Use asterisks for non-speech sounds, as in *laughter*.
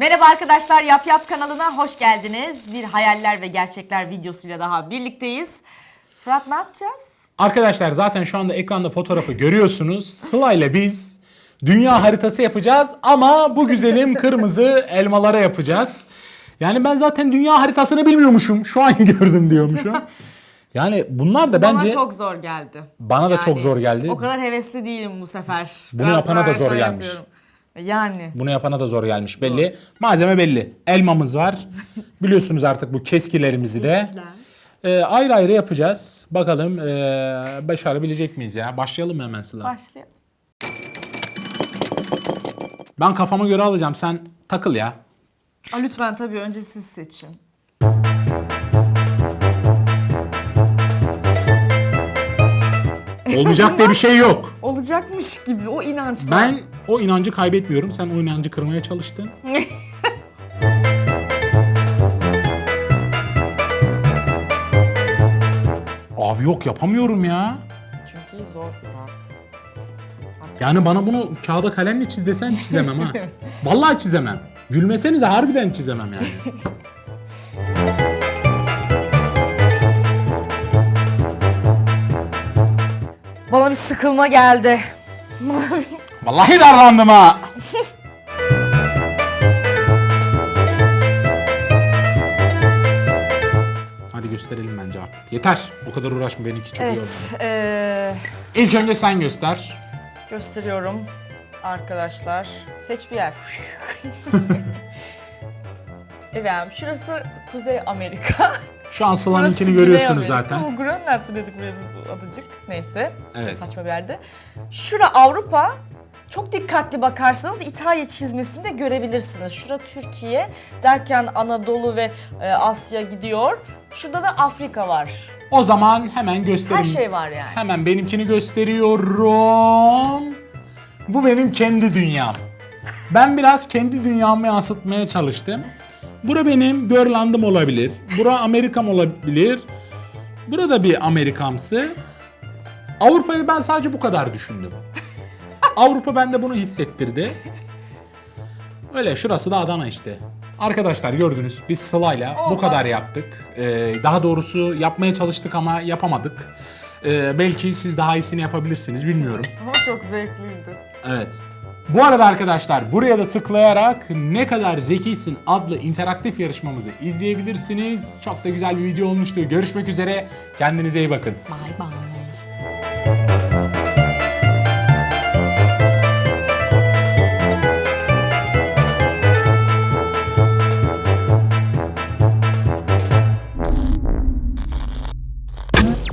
Merhaba arkadaşlar, Yap Yap kanalına hoş geldiniz. Bir hayaller ve gerçekler videosuyla daha birlikteyiz. Fırat ne yapacağız? Arkadaşlar zaten şu anda ekranda fotoğrafı görüyorsunuz. Sıla ile biz dünya haritası yapacağız ama bu güzelim kırmızı *laughs* elmalara yapacağız. Yani ben zaten dünya haritasını bilmiyormuşum. Şu an *laughs* gördüm diyormuşum. Yani bunlar da bence Bana çok zor geldi. Bana da çok zor geldi. O kadar hevesli değilim bu sefer. Bunu Biraz yapana da daha zor şey gelmiş. yapıyorum. Yani. bunu yapana da zor gelmiş belli. Malzeme belli. Elmamız var. *laughs* Biliyorsunuz artık bu keskilerimizi de. Ee, ayrı ayrı yapacağız. Bakalım ee, başarabilecek miyiz ya? Başlayalım mı hemen Sıla? Başlayalım. Ben kafama göre alacağım. Sen takıl ya. Aa, lütfen tabii önce siz seçin. Olmayacak diye bir şey yok. *laughs* Olacakmış gibi o inançla. Ben o inancı kaybetmiyorum. Sen o inancı kırmaya çalıştın. *laughs* Abi yok yapamıyorum ya. Çünkü zor Fırat. Yani bana bunu kağıda kalemle çiz desen çizemem ha. *laughs* Vallahi çizemem. Gülmesenize harbiden çizemem yani. Bana bir sıkılma geldi. *laughs* Vallahi darlandım ha. *laughs* Hadi gösterelim bence artık. Yeter. O kadar uğraşma benimki çok yordu. evet, eee, İlk önce sen göster. gösteriyorum arkadaşlar. Seç bir yer. *laughs* Efendim şurası Kuzey Amerika. *laughs* Şu an Burası Sıla'nınkini Güney görüyorsunuz Amerika. zaten. Bu Grönland dedik buraya bu adacık. Neyse. Evet. Saçma bir yerde. Şura Avrupa. Çok dikkatli bakarsanız İtalya çizmesini de görebilirsiniz. Şura Türkiye derken Anadolu ve e, Asya gidiyor. Şurada da Afrika var. O zaman hemen göstereyim. Her şey var yani. Hemen benimkini gösteriyorum. Bu benim kendi dünyam. Ben biraz kendi dünyamı yansıtmaya çalıştım. Bura benim Görlandım olabilir. Bura Amerikam olabilir. Burada bir Amerikamsı. Avrupa'yı ben sadece bu kadar düşündüm. Avrupa bende bunu hissettirdi. Öyle şurası da Adana işte. Arkadaşlar gördünüz biz Sıla'yla bu Olmaz. kadar yaptık. Ee, daha doğrusu yapmaya çalıştık ama yapamadık. Ee, belki siz daha iyisini yapabilirsiniz bilmiyorum. Ama çok zevkliydi. Evet. Bu arada arkadaşlar buraya da tıklayarak ne kadar zekisin adlı interaktif yarışmamızı izleyebilirsiniz. Çok da güzel bir video olmuştu. Görüşmek üzere. Kendinize iyi bakın. Bye bye.